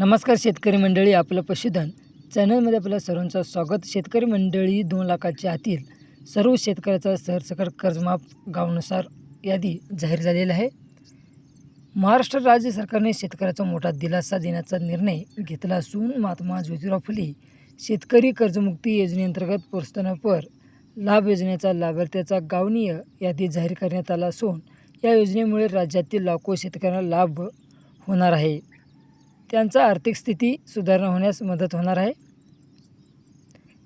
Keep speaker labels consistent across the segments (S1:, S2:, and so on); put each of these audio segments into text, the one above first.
S1: नमस्कार शेतकरी मंडळी आपलं पशुधन चॅनलमध्ये आपल्या सर्वांचं स्वागत. शेतकरी मंडळी दोन लाखाच्या आतील सर्व शेतकऱ्याचा सरसकट कर्जमाफ गावानुसार यादी जाहीर झालेला आहे. महाराष्ट्र राज्य सरकारने शेतकऱ्याचा मोठा दिलासा देण्याचा निर्णय घेतला असून महात्मा ज्योतिराव फुले शेतकरी कर्जमुक्ती योजनेअंतर्गत प्रोत्साहनपर लाभ योजनेचा लाभार्थ्याचा गावनीय यादी जाहीर करण्यात आला असून या योजनेमुळे राज्यातील लाखो शेतकऱ्यांना लाभ होणार आहे. त्यांचा आर्थिक स्थिती सुधारणा होण्यास मदत होणार आहे.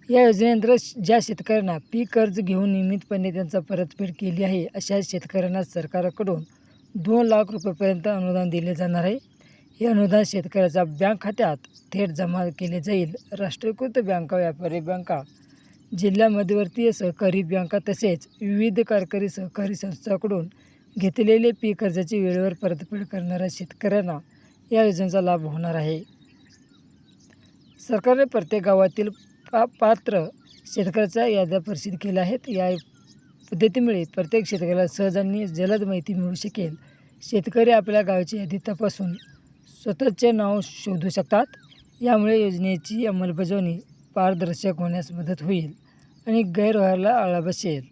S1: या योजनेअंतर्गत ज्या शेतकऱ्यांना पीक कर्ज घेऊन नियमितपणे त्यांचा परतफेड केली आहे अशा शेतकऱ्यांना सरकारकडून दोन लाख रुपयेपर्यंत अनुदान दिले जाणार आहे. हे अनुदान शेतकऱ्याच्या बँक खात्यात थेट जमा केले जाईल. राष्ट्रीयकृत बँका व्यापारी बँका जिल्हा मध्यवर्तीय सहकारी बँका तसेच विविध कारकरी सहकारी संस्थांकडून घेतलेले पीक कर्जाची वेळेवर परतफेड करणाऱ्या शेतकऱ्यांना या योजनेचा लाभ होणार आहे. सरकारने प्रत्येक गावातील पा पात्र शेतकऱ्याच्या याद्या प्रसिद्ध केल्या आहेत. या पद्धतीमुळे प्रत्येक शेतकऱ्याला सहज आणि जलद माहिती मिळू शकेल. शेतकरी आपल्या गावाची यादी तपासून स्वतःचे नाव शोधू शकतात. यामुळे योजनेची अंमलबजावणी पारदर्शक होण्यास मदत होईल आणि गैरव्यवहारला आळा बसेल.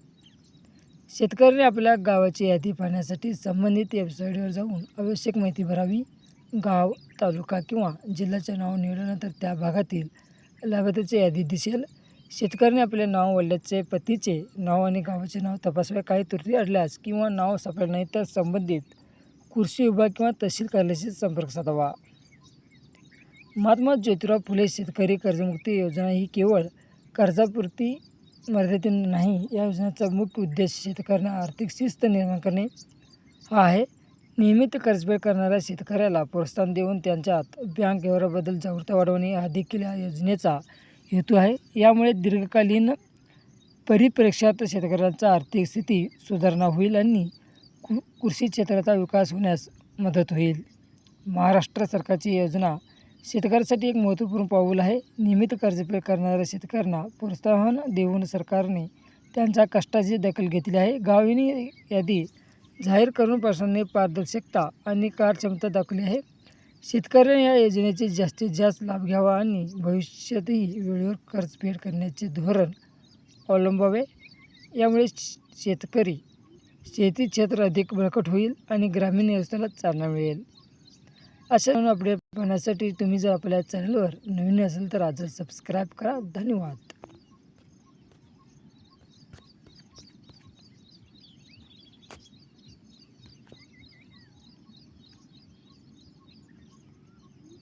S1: शेतकऱ्याने आपल्या गावाची यादी पाहण्यासाठी संबंधित वेबसाईटवर जाऊन आवश्यक माहिती भरावी. गाव तालुका किंवा जिल्ह्याचे नाव निवडल्यानंतर त्या भागातील लाभार्थ्याची यादी दिसेल. शेतकऱ्याने आपले नाव वडिलाचे पतीचे नाव आणि गावाचे नाव तपासावे. काही त्रुटी अडल्यास किंवा नाव सापडले नाही तर संबंधित कृषी विभाग किंवा तहसील कार्यालयाशी संपर्क साधावा. महात्मा ज्योतिराव फुले शेतकरी कर्जमुक्ती योजना ही केवळ कर्जापुरती मर्यादित नाही या योजनेचा मुख्य उद्देश शेतकऱ्यांना आर्थिक शिस्त निर्माण करणे हा आहे. नियमित कर्जफेड करणाऱ्या शेतकऱ्याला प्रोत्साहन देऊन त्यांच्यात बँक व्यवहाराबद्दल जागरूकता वाढवणे हा देखील या योजनेचा हेतू आहे. यामुळे दीर्घकालीन परिप्रेक्ष्यात शेतकऱ्यांचा आर्थिक स्थिती सुधारणा होईल आणि कृ कृषी क्षेत्राचा विकास होण्यास मदत होईल. महाराष्ट्र सरकारची योजना शेतकऱ्यासाठी एक महत्त्वपूर्ण पाऊल आहे. नियमित कर्जफेड करणाऱ्या शेतकऱ्यांना प्रोत्साहन देऊन सरकारने त्यांच्या कष्टाची दखल घेतली आहे. गावीनी यादी जाहीर करून प्रशासनाने पारदर्शकता आणि कार्यक्षमता दाखवली आहे. शेतकऱ्यांनी या योजनेचे जास्तीत जास्त लाभ घ्यावा आणि भविष्यातही वेळेवर कर्जफेड करण्याचे धोरण अवलंबावे. यामुळे शेतकरी शेती क्षेत्र अधिक बळकट होईल आणि ग्रामीण व्यवस्थेला चालना मिळेल. अशा अपडेट पाहण्यासाठी तुम्ही जर आपल्या चॅनलवर नवीन असेल तर आज सबस्क्राईब करा. धन्यवाद.